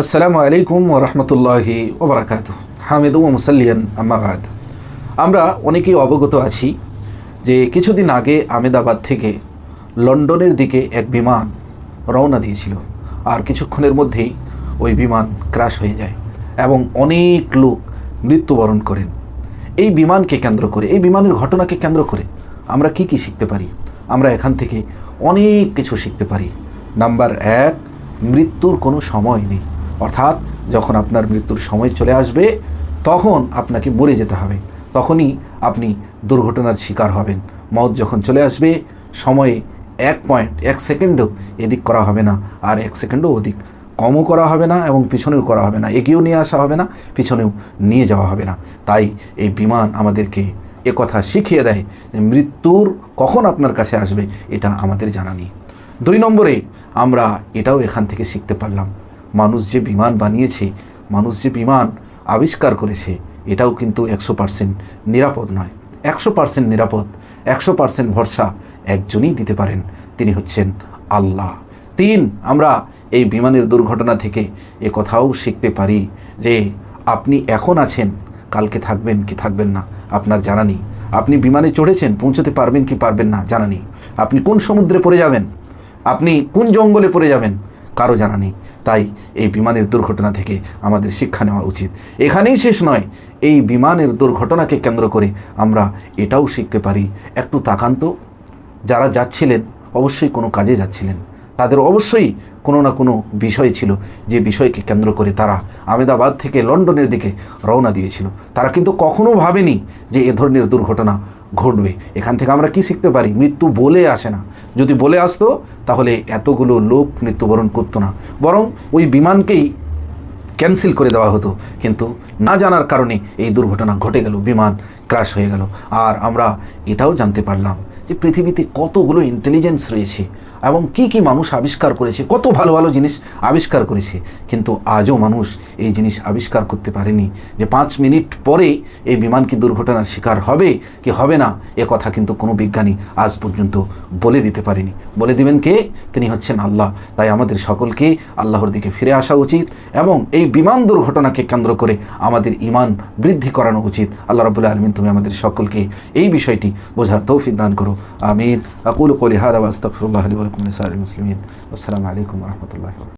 আসসালামু আলাইকুম ওরহমতুল্লাহি ওবরাকাত হামিদ ও মুসাল্লিয়ান আম্মাবাদ আমরা অনেকেই অবগত আছি যে কিছুদিন আগে আমেদাবাদ থেকে লন্ডনের দিকে এক বিমান রওনা দিয়েছিল আর কিছুক্ষণের মধ্যেই ওই বিমান ক্রাশ হয়ে যায় এবং অনেক লোক মৃত্যুবরণ করেন। এই বিমানকে কেন্দ্র করে, এই বিমানের ঘটনাকে কেন্দ্র করে আমরা কি কি শিখতে পারি? আমরা এখান থেকে অনেক কিছু শিখতে পারি। নাম্বার এক, মৃত্যুর কোনো সময় নেই। অর্থাৎ যখন আপনার মৃত্যুর সময় চলে আসবে, তখন আপনাকে মরে যেতে হবে। তখনই আপনি দুর্ঘটনার শিকার হবেন। মত যখন চলে আসবে, সময়ে এক পয়েন্ট এক সেকেন্ডও এদিক করা হবে না। আর এক সেকেন্ডও ওদিক কমও করা হবে না এবং পিছনেও করা হবে না। এগিয়েও নিয়ে আসা হবে না, পিছনেও নিয়ে যাওয়া হবে না। তাই এই বিমান আমাদেরকে এ কথা শিখিয়ে দেয় যে মৃত্যুর কখন আপনার কাছে আসবে, এটা আমাদের জানা নেই। দুই নম্বরে আমরা এটাও এখান থেকে শিখতে পারলাম। মানুষ যে বিমান বানিয়েছে, মানুষ যে বিমান আবিষ্কার করেছে, এটাও কিন্তু একশো পার্সেন্ট নিরাপদ নয়। একশো পার্সেন্ট নিরাপদ, একশো পার্সেন্ট ভরসা একজনই দিতে পারেন। তিনি হচ্ছেন আল্লাহ। তিন, আমরা এই বিমানের দুর্ঘটনা থেকে এ কথাও শিখতে পারি যে আপনি এখন আছেন, কালকে থাকবেন কি থাকবেন না, আপনার জানা নেই। আপনি বিমানে চড়েছেন, পৌঁছতে পারবেন কি পারবেন না, জানা নেই। আপনি কোন সমুদ্রে পড়ে যাবেন? আপনি কোন জঙ্গলে পড়ে যাবেন? কারও জানা নেই। তাই এই বিমানের দুর্ঘটনা থেকে আমাদের শিক্ষা নেওয়া উচিত। এখানেই শেষ নয়, এই বিমানের দুর্ঘটনাকে কেন্দ্র করে আমরা এটাও শিখতে পারি। একটু তাকান্ত যারা যাচ্ছিলেন, অবশ্যই কোনো কাজে যাচ্ছিলেন। তাদের অবশ্যই কোনো না কোনো বিষয় ছিল। যে বিষয়কে কেন্দ্র করে তারা আমেদাবাদ থেকে লন্ডনের দিকে রওনা দিয়েছিল। তারা কিন্তু কখনো ভাবেনি যে এ ধরনের দুর্ঘটনা ঘটবে। এখান থেকে আমরা কি শিখতে পারি? মৃত্যু বলে আসে না। যদি বলে আসতো, তাহলে এতগুলো লোক মৃত্যুবরণ করতো না। বরং ওই বিমানকেই ক্যান্সেল করে দেওয়া হতো। কিন্তু না জানার কারণে এই দুর্ঘটনা ঘটে গেল, বিমান ক্র্যাশ হয়ে গেল। আর আমরা এটাও জানতে পারলাম যে পৃথিবীতে কতগুলো ইন্টেলিজেন্স রয়েছে এবং কি কি মানুষ আবিষ্কার করেছে, কত ভালো ভালো জিনিস আবিষ্কার করেছে। কিন্তু আজও মানুষ এই জিনিস আবিষ্কার করতে পারেনি যে পাঁচ মিনিট পরে এই বিমান কি দুর্ঘটনার শিকার হবে কি হবে না, এ কথা কিন্তু কোনো বিজ্ঞানী আজ পর্যন্ত বলে দিতে পারেনি। বলে দিবেন কে? তিনি হচ্ছেন আল্লাহ। তাই আমাদের সকলকে আল্লাহর দিকে ফিরে আসা উচিত এবং এই বিমান দুর্ঘটনাকে কেন্দ্র করে আমাদের ইমান বৃদ্ধি করানো উচিত। আল্লাহ রবুল্লাহ আলমিন তুমি আমাদের সকলকে এই বিষয়টি বোঝার তৌফিক দান করো। আমিন। আকুল কলিহাদ হাদা আলী আসসালামু আলাইকুম রাহমাতুল্লাহি